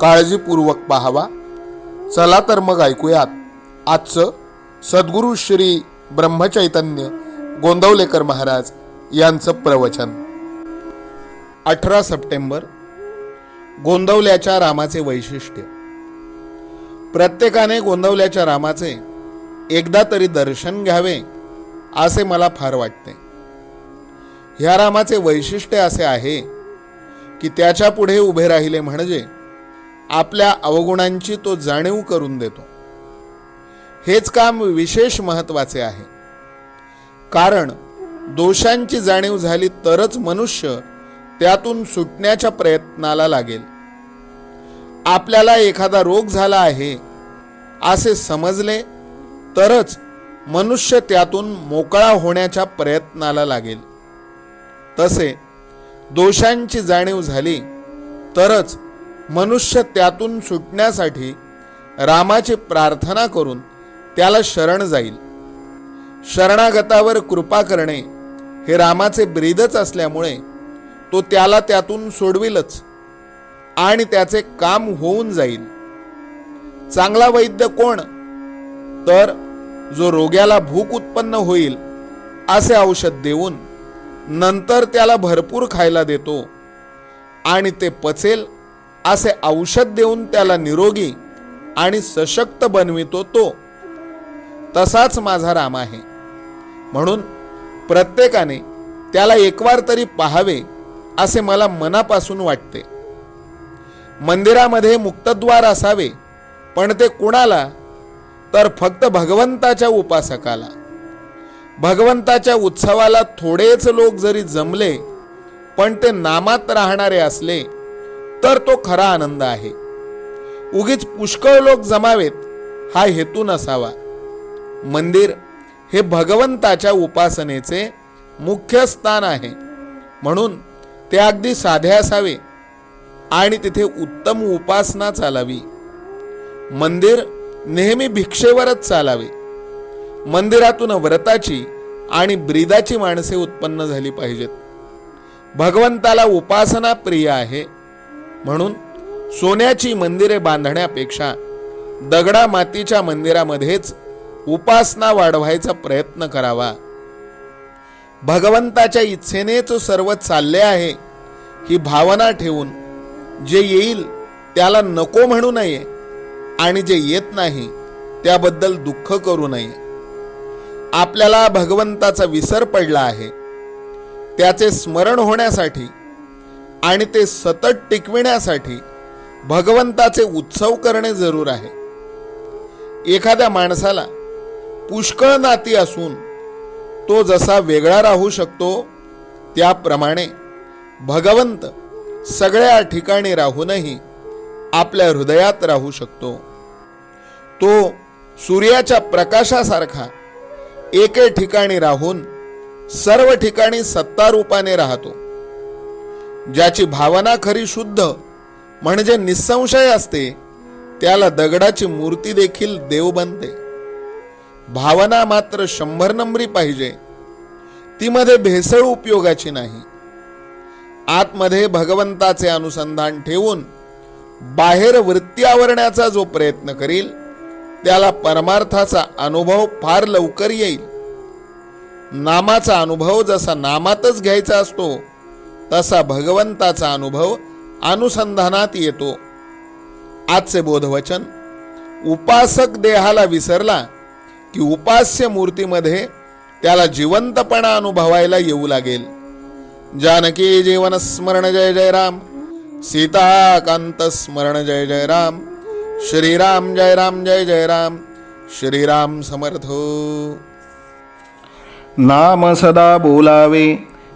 काळजीपूर्वक पाहावा. चला तर मग ऐकूयात. आजचं सद्गुरू श्री ब्रह्मचैतन्य गोंदवलेकर महाराज यांचं प्रवचन. अठरा सप्टेंबर गोंदवल्याच्या रामाचे वैशिष्ट्य. प्रत्येकाने गोंदवल्याच्या रामाचे एकदा तरी दर्शन घ्यावे असे मला फार वाटते. ह्या रामाचे वैशिष्ट्य असे आहे की त्याच्या पुढे उभे राहिले म्हणजे आपल्या अवगुणांची तो जाणीव करून देतो. हेच काम विशेष महत्त्वाचे आहे. कारण दोषांची जाणीव झाली तरच मनुष्य त्यातून सुटण्याच्या प्रयत्नाला लागेल. आपल्याला एखादा रोग झाला आहे असे समजले तरच मनुष्य त्यातून मोकळा होण्याच्या प्रयत्नाला लागेल. तसे दोषांची जाणीव झाली तरच मनुष्य त्यातून सुटण्यासाठी रामाची प्रार्थना करून त्याला शरण जाईल. शरणागतावर कृपा करणे हे रामाचे ब्रीदच असल्यामुळे तो त्याला त्यातून सोडविलच आणि त्याचे काम होऊन जाईल. चांगला वैद्य कोण? तर जो रोग्याला भूक उत्पन्न होईल असे औषध देऊन नंतर त्याला भरपूर खायला देतो आणि ते पचेल असे औषध देऊन त्याला निरोगी आणि सशक्त बनवितो तो. तसाच माझा राम आहे. म्हणून प्रत्येकाने त्याला एकवार तरी पाहावे असे मला मनापासून वाटते. मंदिरामध्ये मुक्तद्वार असावे पण ते कुणाला? तर फक्त भगवंताच्या उपासकाला. भगवंताच्या उत्सवाला थोडेच लोक जरी जमले पण ते नामात राहणारे असले तर तो खरा आनंद आहे. उगीच पुष्कळ लोक जमावेत हा हेतू नसावा. मंदिर हे भगवंताच्या उपासनेचे मुख्य स्थान आहे. म्हणून ते अगदी साधे असावे आणि तिथे उत्तम उपासना चालावी. मंदिर नेहमी भिक्षेवरच चालावे. मंदिरातून व्रताची आणि ब्रीदाची माणसे उत्पन्न झाली पाहिजेत. भगवंताला उपासना प्रिय आहे. म्हणून सोन्याची मंदिरे बांधण्यापेक्षा दगडा मातीच्या मंदिरामध्येच उपासना वाढवायचा प्रयत्न करावा. भगवंताच्या इच्छेनेच सर्व चालले आहे ही भावना ठेवून जे येईल त्याला नको म्हणू नये आणि जे येत नाही त्याबद्दल दुःख करू नये. आपल्याला भगवंताचा विसर पडला आहे. त्याचे स्मरण होण्यासाठी आणि ते सतत टिकविण्यासाठी भगवंताचे उत्सव करणे जरूर आहे. एखाद्या माणसाला पुष्कळ नाती असून तो जसा वेगळा राहू शकतो त्याप्रमाणे भगवंत सगळ्या ठिकाणी राहूनही आपल्या हृदयात राहू शकतो. तो सूर्याच्या प्रकाशासारखा एके ठिकाणी राहून सर्व ठिकाणी सत्तारूपाने राहतो. ज्याची भावना खरी शुद्ध म्हणजे निसंशय असते त्याला दगडाची मूर्ती देखील देव बनते. भावना मात्र शंभर नंबरी पाहिजे. ती मध्ये भेसळ उपयोगाची नाही. आतमध्ये भगवंताचे अनुसंधान ठेवून बाहेर वृत्ती आवरण्याचा जो प्रयत्न करील त्याला परमार्थाचा अनुभव फार लवकर येईल. नामाचा अनुभव जसा नामातच घ्यायचा असतो तसा भगवंताचा अनुभव अनुसंधानात येतो. आजचे बोधवचन उपासक देहाला विसरला की उपास्य मूर्तीमध्ये त्याला जिवंतपणा अनुभवायला येऊ लागेल. जानकी जीवन स्मरण जय जय राम. सीताकांत स्मरण जय जय राम. श्रीराम जय राम जय जय राम. श्रीराम समर्थ. नाम सदा बोलावे.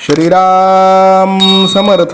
श्रीराम समर्थ।